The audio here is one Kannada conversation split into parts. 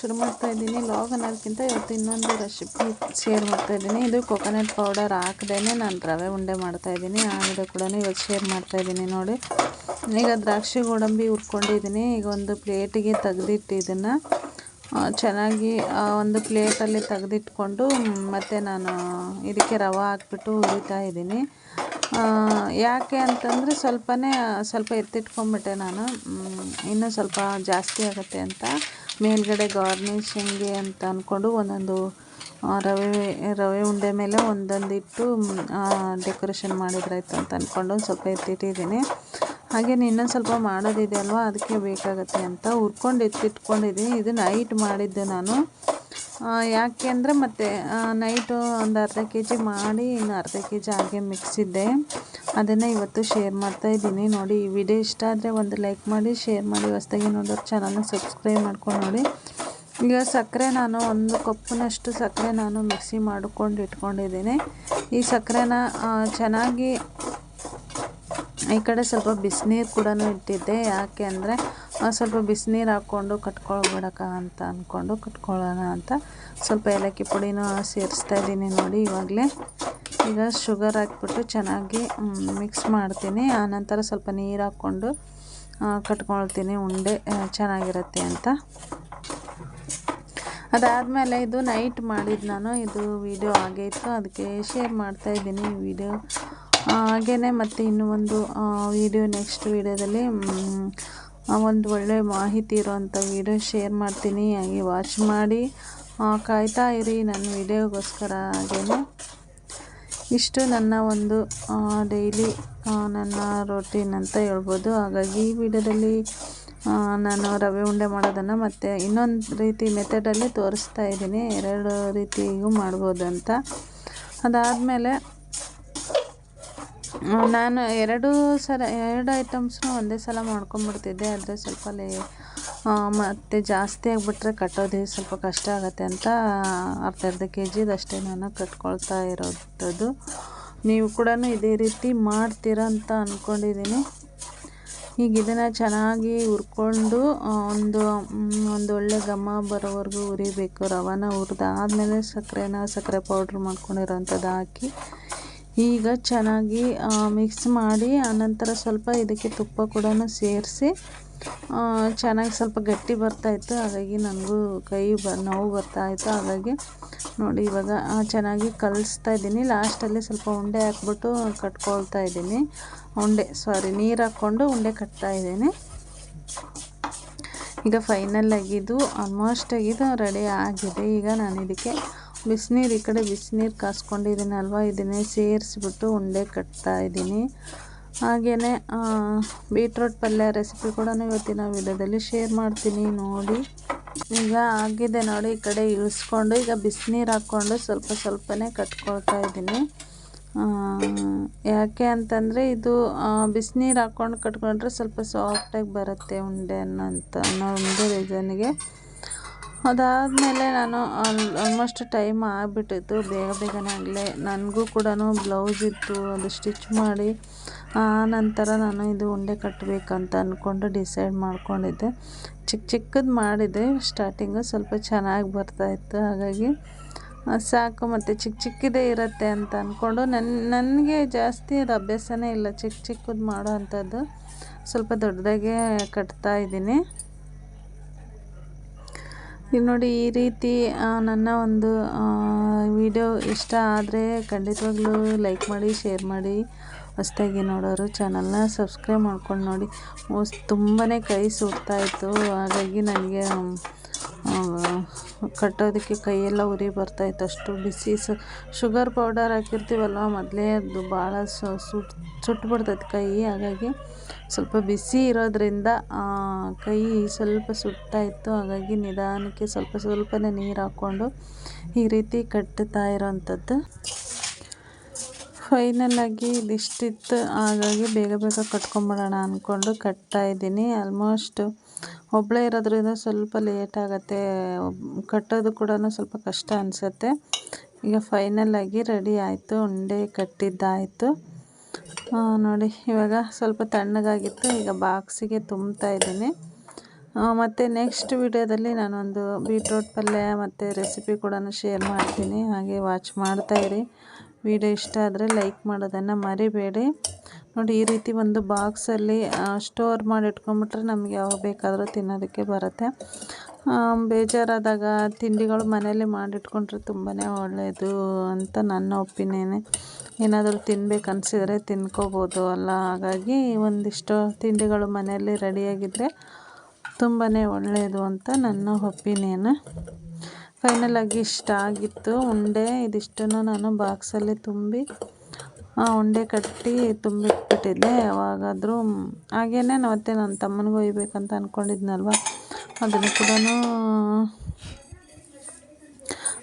ಶುರು ಮಾಡ್ತಾ ಇದ್ದೀನಿ. ಲಾಗ್ ಅನ್ನೋದಕ್ಕಿಂತ ಇವತ್ತು ಇನ್ನೊಂದು ರೆಸಿಪಿ ಶೇರ್ ಮಾಡ್ತಾ ಇದ್ದೀನಿ. ಇದು ಕೊಕೊನಟ್ ಪೌಡರ್ ಹಾಕ್ದೇ ನಾನು ರವೆ ಉಂಡೆ ಮಾಡ್ತಾ ಇದ್ದೀನಿ. ಆ ವಿಡಿಯೋ ಕೂಡ ಇವತ್ತು ಶೇರ್ ಮಾಡ್ತಾ ಇದ್ದೀನಿ, ನೋಡಿ. ಈಗ ದ್ರಾಕ್ಷಿ ಗೋಡಂಬಿ ಹುರ್ಕೊಂಡಿದ್ದೀನಿ. ಈಗ ಒಂದು ಪ್ಲೇಟಿಗೆ ತೆಗೆದಿಟ್ಟು ಇದನ್ನು ಚೆನ್ನಾಗಿ ಒಂದು ಪ್ಲೇಟಲ್ಲಿ ತೆಗೆದಿಟ್ಕೊಂಡು ಮತ್ತು ನಾನು ಇದಕ್ಕೆ ರವೆ ಹಾಕ್ಬಿಟ್ಟು ಹುರಿತಾ ಇದ್ದೀನಿ. ಯಾಕೆ ಅಂತಂದರೆ ಸ್ವಲ್ಪನೇ, ಸ್ವಲ್ಪ ಎತ್ತಿಟ್ಕೊಂಬಿಟ್ಟೆ ನಾನು. ಇನ್ನೂ ಸ್ವಲ್ಪ ಜಾಸ್ತಿ ಆಗುತ್ತೆ ಅಂತ. ಮೇಲ್ಗಡೆ ಗಾರ್ನಿಷಿಂಗ್ಗೆ ಅಂತ ಅಂದ್ಕೊಂಡು ಒಂದೊಂದು ರವೆ ರವೆ ಉಂಡೆ ಮೇಲೆ ಒಂದೊಂದು ಇಟ್ಟು ಡೆಕೋರೇಷನ್ ಮಾಡಿದ್ರಾಯ್ತು ಅಂತ ಅಂದ್ಕೊಂಡು ಸ್ವಲ್ಪ ಎತ್ತಿಟ್ಟಿದ್ದೀನಿ. ಹಾಗೇನು ಇನ್ನೊಂದು ಸ್ವಲ್ಪ ಮಾಡೋದಿದೆ ಅಲ್ವಾ, ಅದಕ್ಕೆ ಬೇಕಾಗುತ್ತೆ ಅಂತ. ಹುರ್ಕೊಂಡು ಎತ್ತಿಟ್ಕೊಂಡಿದ್ದೀನಿ. ಇದು ನೈಟ್ ಮಾಡಿದ್ದು ನಾನು. ಯಾಕೆ ಅಂದರೆ ಮತ್ತು ನೈಟು ಒಂದು ಅರ್ಧ ಕೆ ಜಿ ಮಾಡಿ ಇನ್ನು ಅರ್ಧ ಕೆ ಜಿ ಹಾಗೆ ಮಿಕ್ಸಿದ್ದೆ ಅದನ್ನು ಇವತ್ತು ಶೇರ್ ಮಾಡ್ತಾ ಇದ್ದೀನಿ. ನೋಡಿ, ಈ ವಿಡಿಯೋ ಇಷ್ಟ ಆದರೆ ಒಂದು ಲೈಕ್ ಮಾಡಿ ಶೇರ್ ಮಾಡಿ. ಹೊಸ್ದಾಗಿ ನೋಡೋರು ಚಾನಲ್ನ ಸಬ್ಸ್ಕ್ರೈಬ್ ಮಾಡ್ಕೊಂಡು ನೋಡಿ. ಈಗ ಸಕ್ಕರೆ ನಾನು ಒಂದು ಕಪ್ಪಿನಷ್ಟು ಸಕ್ಕರೆ ನಾನು ಮಿಕ್ಸಿ ಮಾಡಿಕೊಂಡು ಇಟ್ಕೊಂಡಿದ್ದೀನಿ. ಈ ಸಕ್ಕರೆನ ಚೆನ್ನಾಗಿ ಈ ಕಡೆ ಸ್ವಲ್ಪ ಬಿಸಿನೀರು ಕೂಡ ಇಟ್ಟಿದ್ದೆ. ಯಾಕೆ ಅಂದರೆ ಸ್ವಲ್ಪ ಬಿಸಿನೀರು ಹಾಕ್ಕೊಂಡು ಕಟ್ಕೊಳ್ಬಿಡಕ ಅಂತ ಅಂದ್ಕೊಂಡು ಕಟ್ಕೊಳ್ಳೋಣ ಅಂತ. ಸ್ವಲ್ಪ ಏಲಕ್ಕಿ ಪುಡಿನೂ ಸೇರಿಸ್ತಾ ಇದ್ದೀನಿ ನೋಡಿ ಇವಾಗಲೇ. ಈಗ ಶುಗರ್ ಹಾಕ್ಬಿಟ್ಟು ಚೆನ್ನಾಗಿ ಮಿಕ್ಸ್ ಮಾಡ್ತೀನಿ. ಆನಂತರ ಸ್ವಲ್ಪ ನೀರು ಹಾಕ್ಕೊಂಡು ಕಟ್ಕೊಳ್ತೀನಿ. ಉಂಡೆ ಚೆನ್ನಾಗಿರುತ್ತೆ ಅಂತ. ಅದಾದಮೇಲೆ ಇದು ನೈಟ್ ಮಾಡಿದ್ದು ನಾನು. ಇದು ವಿಡಿಯೋ ಆಗೇ ಇತ್ತು. ಅದಕ್ಕೆ ಶೇರ್ ಮಾಡ್ತಾ ಇದ್ದೀನಿ ವಿಡಿಯೋ. ಹಾಗೆಯೇ ಮತ್ತು ಇನ್ನೂ ಒಂದು ವಿಡಿಯೋ ನೆಕ್ಸ್ಟ್ ವಿಡಿಯೋದಲ್ಲಿ ಒಂದು ಒಳ್ಳೆ ಮಾಹಿತಿ ಇರೋವಂಥ ವಿಡಿಯೋ ಶೇರ್ ಮಾಡ್ತೀನಿ. ಹಾಗೆ ವಾಚ್ ಮಾಡಿ ಕಾಯ್ತಾ ಇರಿ ನನ್ನ ವಿಡಿಯೋಗೋಸ್ಕರ ಹಾಗೆಯೇ ಇಷ್ಟು ನನ್ನ ಒಂದು ಡೈಲಿ ನನ್ನ ರೊಟೀನ್ ಅಂತ ಹೇಳ್ಬೋದು. ಹಾಗಾಗಿ ಈ ವಿಡಿಯೋದಲ್ಲಿ ನಾನು ರವೆ ಉಂಡೆ ಮಾಡೋದನ್ನು ಮತ್ತು ಇನ್ನೊಂದು ರೀತಿ ಮೆಥಡಲ್ಲಿ ತೋರಿಸ್ತಾ ಇದ್ದೀನಿ. ಎರಡು ರೀತಿಗೂ ಮಾಡ್ಬೋದು ಅಂತ. ಅದಾದಮೇಲೆ ನಾನು ಎರಡು ಸಲ, ಎರಡು ಐಟಮ್ಸ್ನು ಒಂದೇ ಸಲ ಮಾಡ್ಕೊಂಬಿಡ್ತಿದ್ದೆ. ಆದರೆ ಸ್ವಲ್ಪ ಲೇ ಮತ್ತು ಮತ್ತೆ ಜಾಸ್ತಿ ಆಗಿಬಿಟ್ರೆ ಕಟ್ಟೋದೇ ಸ್ವಲ್ಪ ಕಷ್ಟ ಆಗುತ್ತೆ ಅಂತ ಅರ್ಧ ಅರ್ಧ ಕೆ ಜಿದಷ್ಟೇ ನಾನು ಕಟ್ಕೊಳ್ತಾ ಇರೋದು ನೀವು ಕೂಡ ಇದೇ ರೀತಿ ಮಾಡ್ತೀರ ಅಂತ ಅಂದ್ಕೊಂಡಿದ್ದೀನಿ ಈಗ ಇದನ್ನು ಚೆನ್ನಾಗಿ ಹುರ್ಕೊಂಡು ಒಂದು ಒಂದು ಒಳ್ಳೆ ಘಮ ಬರೋವರೆಗೂ ಹುರಿಬೇಕು ರವಾನ ಹುರಿದಾದ್ಮೇಲೆ ಸಕ್ಕರೆನ ಸಕ್ಕರೆ ಪೌಡ್ರ್ ಮಾಡ್ಕೊಂಡಿರೋಂಥದ್ದು ಹಾಕಿ ಈಗ ಚೆನ್ನಾಗಿ ಮಿಕ್ಸ್ ಮಾಡಿ, ಆನಂತರ ಸ್ವಲ್ಪ ಇದಕ್ಕೆ ತುಪ್ಪ ಕೂಡ ಸೇರಿಸಿ ಚೆನ್ನಾಗಿ ಸ್ವಲ್ಪ ಗಟ್ಟಿ ಬರ್ತಾಯಿತ್ತು ಹಾಗಾಗಿ ನನಗೂ ಕೈ ಬ, ನೋವು ಬರ್ತಾಯಿತ್ತು ಹಾಗಾಗಿ ನೋಡಿ ಇವಾಗ ಚೆನ್ನಾಗಿ ಕಲಿಸ್ತಾ ಇದ್ದೀನಿ. ಲಾಸ್ಟಲ್ಲಿ ಸ್ವಲ್ಪ ಉಂಡೆ ಹಾಕ್ಬಿಟ್ಟು ಕಟ್ಕೊಳ್ತಾ ಇದ್ದೀನಿ. ಉಂಡೆ ಸಾರಿ ನೀರು ಹಾಕ್ಕೊಂಡು ಉಂಡೆ ಕಟ್ತಾ ಇದ್ದೀನಿ. ಈಗ ಫೈನಲ್ ಆಗಿದ್ದು ಆಲ್ಮೋಸ್ಟ್ ಆಗಿದ್ದು ರೆಡಿ ಆಗಿದೆ. ಈಗ ನಾನು ಇದಕ್ಕೆ ಬಿಸಿನೀರು, ಈ ಕಡೆ ಬಿಸಿನೀರು ಅಲ್ವಾ? ಇದನ್ನೇ ಸೇರಿಸ್ಬಿಟ್ಟು ಉಂಡೆ ಕಟ್ತಾ ಇದ್ದೀನಿ. ಹಾಗೆಯೇ ಬೀಟ್ರೋಟ್ ಪಲ್ಯ ರೆಸಿಪಿ ಕೂಡ ಇವತ್ತಿನ ವಿಡಿಯೋದಲ್ಲಿ ಶೇರ್ ಮಾಡ್ತೀನಿ ನೋಡಿ. ಈಗ ಆಗಿದೆ ನೋಡಿ, ಈ ಕಡೆ ಇಳಿಸ್ಕೊಂಡು, ಈಗ ಬಿಸಿನೀರು ಹಾಕ್ಕೊಂಡು ಸ್ವಲ್ಪ ಸ್ವಲ್ಪನೇ ಕಟ್ಕೊಳ್ತಾ ಇದ್ದೀನಿ. ಯಾಕೆ ಅಂತಂದರೆ ಇದು ಬಿಸಿನೀರು ಹಾಕ್ಕೊಂಡು ಕಟ್ಕೊಂಡ್ರೆ ಸ್ವಲ್ಪ ಸಾಫ್ಟಾಗಿ ಬರುತ್ತೆ ಉಂಡೆ ಅನ್ನೋಂಥ ಅನ್ನೋ ಒಂದು ರೀಸನ್ಗೆ ಅದಾದಮೇಲೆ ನಾನು ಆಲ್ಮೋಸ್ಟ್ ಟೈಮ್ ಆಗಿಬಿಟ್ಟಿತ್ತು. ಬೇಗ ಬೇಗನೆ ಆಗಲೇ. ನನಗೂ ಕೂಡ ಬ್ಲೌಸ್ ಇತ್ತು, ಅದು ಸ್ಟಿಚ್ ಮಾಡಿ. ಆ ನಂತರ ನಾನು ಇದು ಉಂಡೆ ಕಟ್ಟಬೇಕಂತ ಅಂದ್ಕೊಂಡು ಡಿಸೈಡ್ ಮಾಡ್ಕೊಂಡಿದ್ದೆ. ಚಿಕ್ಕ ಚಿಕ್ಕದು ಮಾಡಿದೆ. ಸ್ಟಾರ್ಟಿಂಗು ಸ್ವಲ್ಪ ಚೆನ್ನಾಗಿ ಬರ್ತಾಯಿತ್ತು ಹಾಗಾಗಿ ಸಾಕು ಮತ್ತು ಚಿಕ್ಕ ಚಿಕ್ಕದೇ ಇರುತ್ತೆ ಅಂತ ಅಂದ್ಕೊಂಡು ನನ್ನ ನನಗೆ ಜಾಸ್ತಿ ಅದು ಅಭ್ಯಾಸನೇ ಇಲ್ಲ. ಚಿಕ್ಕ ಚಿಕ್ಕದು ಮಾಡೋ ಅಂಥದ್ದು ಸ್ವಲ್ಪ ದೊಡ್ಡದಾಗೆ ಕಟ್ತಾ ಇದ್ದೀನಿ. ಈಗ ನೋಡಿ ಈ ರೀತಿ ನನ್ನ ಒಂದು ವಿಡಿಯೋ ಇಷ್ಟ ಆದರೆ ಖಂಡಿತವಾಗ್ಲೂ ಲೈಕ್ ಮಾಡಿ ಶೇರ್ ಮಾಡಿ. ಹೊಸ್ದಾಗಿ ನೋಡೋರು ಚಾನಲ್ನ ಸಬ್ಸ್ಕ್ರೈಬ್ ಮಾಡ್ಕೊಂಡು ನೋಡಿ. ತುಂಬಾ ಕೈ ಸುಡ್ತಾಯಿತ್ತು ಹಾಗಾಗಿ ನನಗೆ ಕಟ್ಟೋದಕ್ಕೆ ಕೈಯೆಲ್ಲ ಉರಿ ಬರ್ತಾಯಿತ್ತು ಅಷ್ಟು ಬಿಸಿ ಸ ಶುಗರ್ ಪೌಡರ್ ಹಾಕಿರ್ತೀವಲ್ವ? ಮೊದಲೇ ಅದು ಭಾಳ ಸುಟ್ಟು ಸುಟ್ಬಿಡ್ತೈತೆ ಕೈ. ಹಾಗಾಗಿ ಸ್ವಲ್ಪ ಬಿಸಿ ಇರೋದ್ರಿಂದ ಕೈ ಸ್ವಲ್ಪ ಸುಡ್ತಾ ಇತ್ತು. ಹಾಗಾಗಿ ನಿಧಾನಕ್ಕೆ ಸ್ವಲ್ಪ ಸ್ವಲ್ಪನೇ ನೀರು ಹಾಕ್ಕೊಂಡು ಈ ರೀತಿ ಕಟ್ಟುತ್ತಾ ಇರೋವಂಥದ್ದು ಫೈನಲ್ ಆಗಿ ಇದಿಷ್ಟಿತ್ತು ಹಾಗಾಗಿ ಬೇಗ ಬೇಗ ಕಟ್ಕೊಂಬಿಡೋಣ ಅಂದ್ಕೊಂಡು ಕಟ್ತಾ ಇದ್ದೀನಿ. ಆಲ್ಮೋಸ್ಟ್ ಒಬ್ಬಳೇ ಇರೋದ್ರಿಂದ ಸ್ವಲ್ಪ ಲೇಟ್ ಆಗುತ್ತೆ. ಕಟ್ಟೋದು ಕೂಡ ಸ್ವಲ್ಪ ಕಷ್ಟ ಅನಿಸುತ್ತೆ. ಈಗ ಫೈನಲ್ ಆಗಿ ರೆಡಿ ಆಯಿತು. ಉಂಡೆ ಕಟ್ಟಿದ್ದಾಯಿತು. ನೋಡಿ, ಇವಾಗ ಸ್ವಲ್ಪ ತಣ್ಣಗಾಗಿತ್ತು. ಈಗ ಬಾಕ್ಸಿಗೆ ತುಂಬ್ತಾ ಇದ್ದೀನಿ. ಮತ್ತು ನೆಕ್ಸ್ಟ್ ವಿಡಿಯೋದಲ್ಲಿ ನಾನೊಂದು ಬೀಟ್ರೋಟ್ ಪಲ್ಯ ಮತ್ತು ರೆಸಿಪಿ ಕೂಡ ಶೇರ್ ಮಾಡ್ತೀನಿ. ಹಾಗೆ ವಾಚ್ ಮಾಡ್ತಾಯಿರಿ ವಿಡಿಯೋ ಇಷ್ಟ ಆದರೆ ಲೈಕ್ ಮಾಡೋದನ್ನು ಮರಿಬೇಡಿ. ನೋಡಿ, ಈ ರೀತಿ ಒಂದು ಬಾಕ್ಸಲ್ಲಿ ಸ್ಟೋರ್ ಮಾಡಿ ಇಟ್ಕೊಂಬಿಟ್ರೆ ನಮಗೆ ಯಾವಾಗ ಬೇಕಾದರೂ ತಿನ್ನೋದಕ್ಕೆ ಬರುತ್ತೆ. ಬೇಜಾರಾದಾಗ ತಿಂಡಿಗಳು ಮನೇಲಿ ಮಾಡಿಟ್ಕೊಂಡ್ರೆ ತುಂಬಾ ಒಳ್ಳೆಯದು ಅಂತ ನನ್ನ ಒಪಿನಿಯನ್. ಏನಾದರೂ ತಿನ್ಬೇಕು ತಿನ್ಕೋಬೋದು ಅಲ್ಲ. ಹಾಗಾಗಿ ಒಂದಿಷ್ಟು ತಿಂಡಿಗಳು ಮನೆಯಲ್ಲಿ ರೆಡಿಯಾಗಿದ್ದರೆ ತುಂಬಾ ಒಳ್ಳೆಯದು ಅಂತ ನನ್ನ ಒಪಿನಿಯನ್. ಫೈನಲಾಗಿ ಇಷ್ಟ ಆಗಿತ್ತು. ಉಂಡೆ ಇದಿಷ್ಟನ್ನು ನಾನು ಬಾಕ್ಸಲ್ಲಿ ತುಂಬಿ, ಆ ಉಂಡೆ ಕಟ್ಟಿ ತುಂಬಿಟ್ಬಿಟ್ಟಿದ್ದೆ. ಯಾವಾಗಾದರೂ ಹಾಗೇ ಮತ್ತೆ ನನ್ನ ತಮ್ಮನಿಗೂ ಒಯ್ಬೇಕಂತ ಅಂದ್ಕೊಂಡಿದ್ನಲ್ವ ಅದನ್ನು ಕೂಡ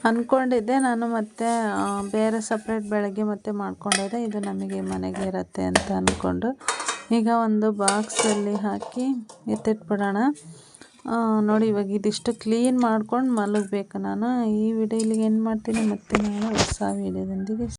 ಅಂದ್ಕೊಂಡಿದ್ದೆ ನಾನು ಮತ್ತೆ ಬೇರೆ ಸಪ್ರೇಟ್ ಬೆಳಗ್ಗೆ ಮತ್ತೆ ಮಾಡ್ಕೊಂಡಿದ್ದೆ ಇದು ನಮಗೆ ಮನೆಗೆ ಇರುತ್ತೆ ಅಂತ ಅಂದ್ಕೊಂಡು ಈಗ ಒಂದು ಬಾಕ್ಸಲ್ಲಿ ಹಾಕಿ ಎತ್ತಿಟ್ಬಿಡೋಣ. ನೋಡಿ, ಇವಾಗ ಇದಿಷ್ಟು ಕ್ಲೀನ್ ಮಾಡ್ಕೊಂಡು ಮಲಗಬೇಕು. ನಾನು ಈ ವಿಡಿಯೋ ಇಲ್ಲಿಗೆ ಎಂಡ್ ಮಾಡ್ತೀನಿ. ಮತ್ತೆ ನಾನು ಹೊಸ ವೀಡಿಯೋದೊಂದಿಗೆ